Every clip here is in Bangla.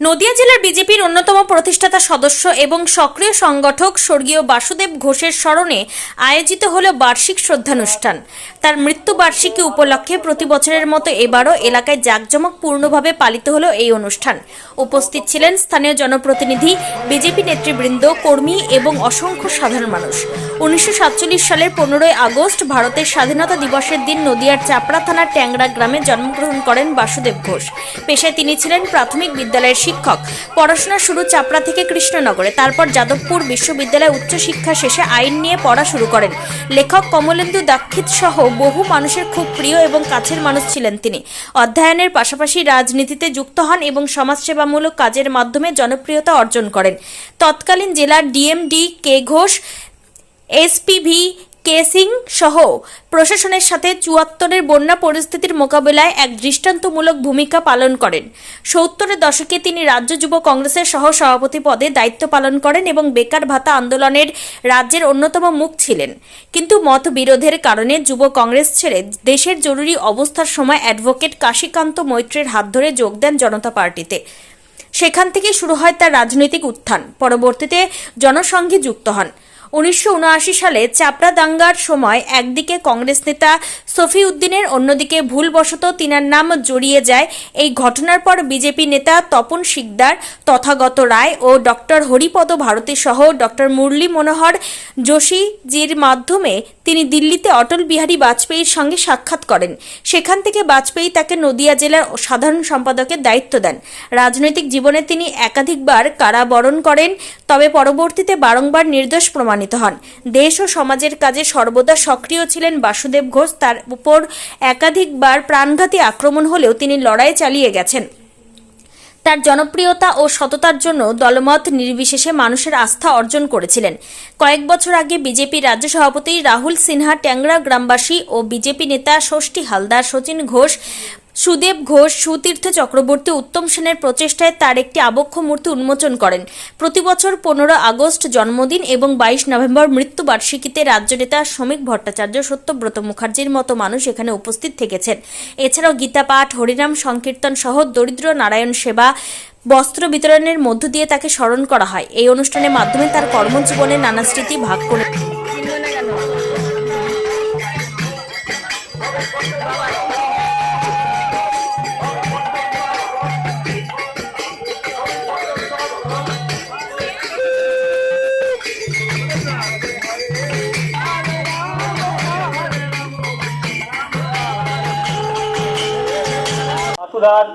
নদিয়া জেলার বিজেপির অন্যতম প্রতিষ্ঠাতা সদস্য এবং সক্রিয় সংগঠক স্বর্গীয় বাসুদেব ঘোষের স্মরণে আয়োজিত হল বার্ষিক শ্রদ্ধানুষ্ঠান। তার মৃত্যুবার্ষিকী উপলক্ষে প্রতি বছরের মতো এবারও এলাকায় জাঁকজমকপূর্ণভাবে পালিত হলো এই অনুষ্ঠান। উপস্থিত ছিলেন স্থানীয় জনপ্রতিনিধি, বিজেপি নেতৃবৃন্দ, কর্মী এবং অসংখ্য সাধারণ মানুষ। উনিশশো সাতচল্লিশ সালের পনেরোই আগস্ট ভারতের স্বাধীনতা দিবসের দিন নদিয়ার চাপড়া থানার ট্যাংরা গ্রামে জন্মগ্রহণ করেন বাসুদেব ঘোষ। পেশায় তিনি ছিলেন প্রাথমিক বিদ্যালয়ের শিক্ষক। পড়াশোনা শুরু চাপড়া থেকে কৃষ্ণনগরে। তারপর যাদবপুর বিশ্ববিদ্যালয়ে উচ্চশিক্ষা শেষে আইন নিয়ে পড়া শুরু করেন। লেখক কমলেন্দু দাক্ষিত সহ বহু মানুষের খুব প্রিয় এবং কাছের মানুষ ছিলেন তিনি। অধ্যয়নের পাশাপাশি রাজনীতিতে যুক্ত হন এবং সমাজসেবামূলক কাজের মাধ্যমে জনপ্রিয়তা অর্জন করেন। তৎকালীন জেলার DM D K Ghosh, SP V K Singh সহ প্রশাসনের সাথে চুয়াত্তরের বন্যা পরিস্থিতির মোকাবেলায় এক দৃষ্টান্তমূলক ভূমিকা পালন করেন। সত্তরের দশকে তিনি রাজ্য যুব কংগ্রেসের সহ সভাপতি পদে দায়িত্ব পালন করেন এবং বেকার ভাতা আন্দোলনের রাজ্যের অন্যতম মুখ ছিলেন। কিন্তু মতবিরোধের কারণে যুব কংগ্রেস ছেড়ে দেশের জরুরি অবস্থার সময় অ্যাডভোকেট কাশীকান্ত মৈত্রের হাত ধরে যোগ দেন জনতা পার্টিতে। সেখান থেকে শুরু হয় তার রাজনৈতিক উত্থান। পরবর্তীতে জনসংঘে যুক্ত হন। উনিশশো উনআশি সালে চাপড়া দাঙ্গার সময় একদিকে কংগ্রেস নেতা সফি উদ্দিনের অন্যদিকে ভুলবশত তিনার নাম জড়িয়ে যায়। এই ঘটনার পর বিজেপি নেতা তপন শিকদার, তথাগত রায় ও ডক্টর হরিপদ ভারতী সহ ডক্টর মুরলী মনোহর যোশীজির মাধ্যমে তিনি দিল্লিতে অটল বিহারী বাজপেয়ীর সঙ্গে সাক্ষাৎ করেন। সেখান থেকে বাজপেয়ী তাকে নদিয়া জেলার সাধারণ সম্পাদকের দায়িত্ব দেন। রাজনৈতিক জীবনে তিনি একাধিকবার কারাবরণ করেন, তবে পরবর্তীতে বারংবার নির্দোষ প্রমাণিত হন। দেশ ও সমাজের কাজে সর্বদা সক্রিয় ছিলেন বাসুদেব ঘোষ। তার উপর একাধিকবার প্রাণঘাতী আক্রমণ হলেও তিনি লড়াই চালিয়ে গেছেন। তার জনপ্রিয়তা ও সততার জন্য দলমত নির্বিশেষে মানুষের আস্থা অর্জন করেছিলেন। কয়েক বছর আগে বিজেপি রাজ্য সভাপতি রাহুল সিনহা, ট্যাংরা গ্রামবাসী ও বিজেপি নেতা ষষ্ঠী হালদার সচিন ঘোষ সুদেব ঘোষ সুতীর্থ চক্রবর্তী উত্তম সেনের প্রচেষ্টায় তার একটি আবক্ষ মূর্তি উন্মোচন করেন। প্রতি বছর পনেরো আগস্ট জন্মদিন এবং বাইশ নভেম্বর মৃত্যুবার্ষিকীতে রাজ্য নেতা শ্রমিক ভট্টাচার্য সত্যব্রত মুখার্জির মতো মানুষ এখানে উপস্থিত থেকেছেন। এছাড়াও গীতা পাঠ, হরিনাম, সংকীর্তন সহ দরিদ্র নারায়ণ সেবা, বস্ত্র বিতরণের মধ্য দিয়ে তাকে স্মরণ করা হয়। এই অনুষ্ঠানের মাধ্যমে তার কর্মজীবনের নানা স্মৃতি ভাগ করে বাসুদার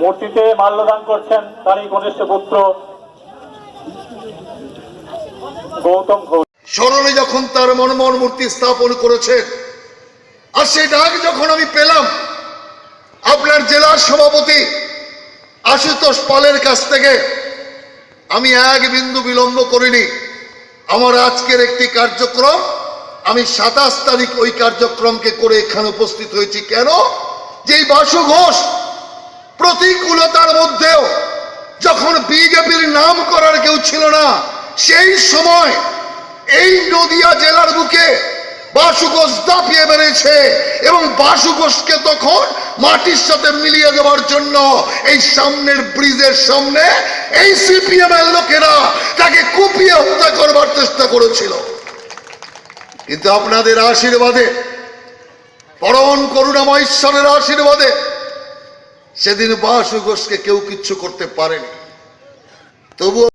মূর্তিতে মাল্যদান করছেন তারই কনিষ্ঠ পুত্র গৌতম ঘোষ। স্মরণে যখন তার মনমোহন মূর্তি স্থাপন করেছেন আর সেই ডাক যখন আমি পেলাম, আপনার জেলার সভাপতি আশুতোষ পালের কাছ থেকে, আমি এক বিন্দু বিলম্ব করিনি। আমার আজকের একটি কার্যক্রম, আমি সাতাশ তারিখ ওই কার্যক্রমকে করে এখানে উপস্থিত হয়েছি। কেন? যে বাসু ঘোষ প্রতিকূলতার মধ্যেও যখন বিজেপির নাম করার কেউ ছিল না, সেই সময় এই নদিয়া জেলার বুকে বাসু ঘোষ দাপিয়ে বেড়েছে এবং বাসু ঘোষকে তখন মাটির সাথে মিলিয়ে দেওয়ার জন্য এই সামনের ব্রিজের সামনে এই সিপিএম এর লোকেরা তাকে কুপিয়ে হত্যা করবার চেষ্টা করেছিল। কিন্তু আপনাদের আশীর্বাদে পরম করুণাময় ঈশ্বরের আশীর্বাদে সেদিন বাসু ঘোষকে কেউ কিচ্ছু করতে পারেনি। তবুও